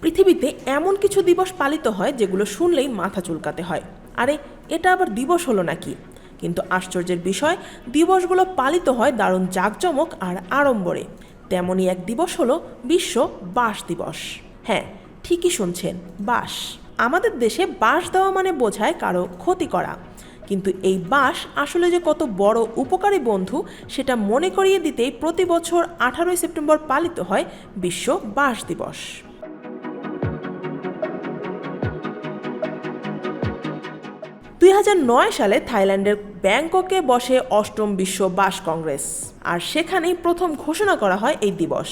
পৃথিবীতে এমন কিছু দিবস পালিত হয় যেগুলো শুনলেই মাথা চুলকাতে হয়। আরে, এটা আবার দিবস হলো নাকি? কিন্তু আশ্চর্যের বিষয়, দিবসগুলো পালিত হয় দারুণ জাঁকজমক আর আড়ম্বরে। তেমনই এক দিবস হলো বিশ্ব বাস দিবস। হ্যাঁ ঠিকই শুনছেন বাস আমাদের দেশে বাস দেওয়া মানে বোঝায় কারও ক্ষতি করা। কিন্তু এই বাস আসলে যে কত বড় উপকারী বন্ধু, সেটা মনে করিয়ে দিতেই প্রতি বছর আঠারোই সেপ্টেম্বর পালিত হয় বিশ্ব বাস দিবস। দুই হাজার নয় সালে থাইল্যান্ডের ব্যাংককে বসে অষ্টম বিশ্ব বাস কংগ্রেস। আর সেখানেই প্রথম ঘোষণা করা হয় এই দিবস।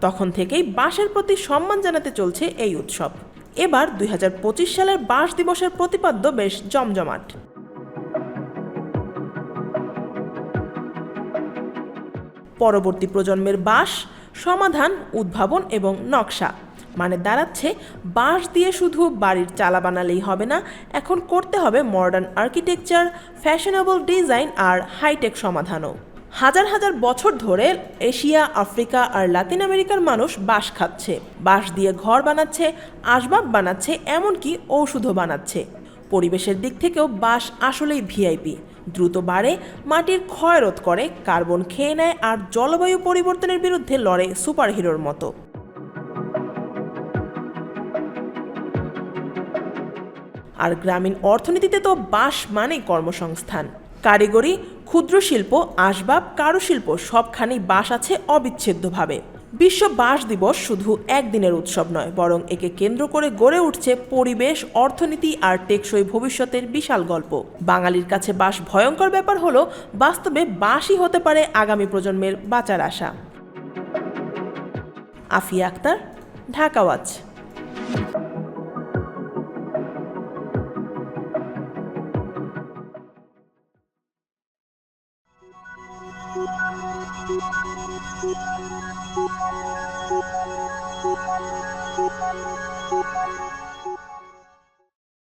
তখন থেকেই বাঁশের প্রতি সম্মান জানাতে চলছে এই উৎসব। এবার দুই হাজার পঁচিশ সালের বাঁশ দিবসের প্রতিপাদ্য বেশ জমজমাট। পরবর্তী প্রজন্মের বাস সমাধান, উদ্ভাবন এবং নকশা। মানে দাঁড়াচ্ছে, বাঁশ দিয়ে শুধু বাড়ির চালা বানালেই হবে না, এখন করতে হবে মডার্ন আর্কিটেকচার ফ্যাশনেবল ডিজাইন আর হাইটেক সমাধানও। হাজার হাজার বছর ধরে এশিয়া, আফ্রিকা আর লাতিন আমেরিকার মানুষ বাঁশ খাচ্ছে। বাঁশ দিয়ে ঘর বানাচ্ছে, আসবাব বানাচ্ছে, এমনকি ঔষধও বানাচ্ছে। পরিবেশের দিক থেকেও বাঁশ আসলেই ভিআইপি দ্রুত বাড়ে, মাটির ক্ষয় রোধ করে, কার্বন খেয়ে নেয় আর জলবায়ু পরিবর্তনের বিরুদ্ধে লড়ে সুপারহিরোর মতো। আর গ্রামীণ অর্থনীতিতে তো বাঁশ মানে কর্মসংস্থান। কারিগরি, ক্ষুদ্র শিল্প, আসবাব, কারুশিল্প সবখানেই বাঁশ আছে অবিচ্ছেদ্যভাবে। বিশ্ব বাঁশ দিবস শুধু একদিনের উৎসব নয়, বরং একে কেন্দ্র করে গড়ে উঠছে পরিবেশ, অর্থনীতি আর টেকসই ভবিষ্যতের বিশাল গল্প। বাঙালির কাছে বাঁশ ভয়ঙ্কর ব্যাপার হলো, বাস্তবে বাঁশই হতে পারে আগামী প্রজন্মের বাঁচার আশা। Afia Akter, Dhaka Thank you.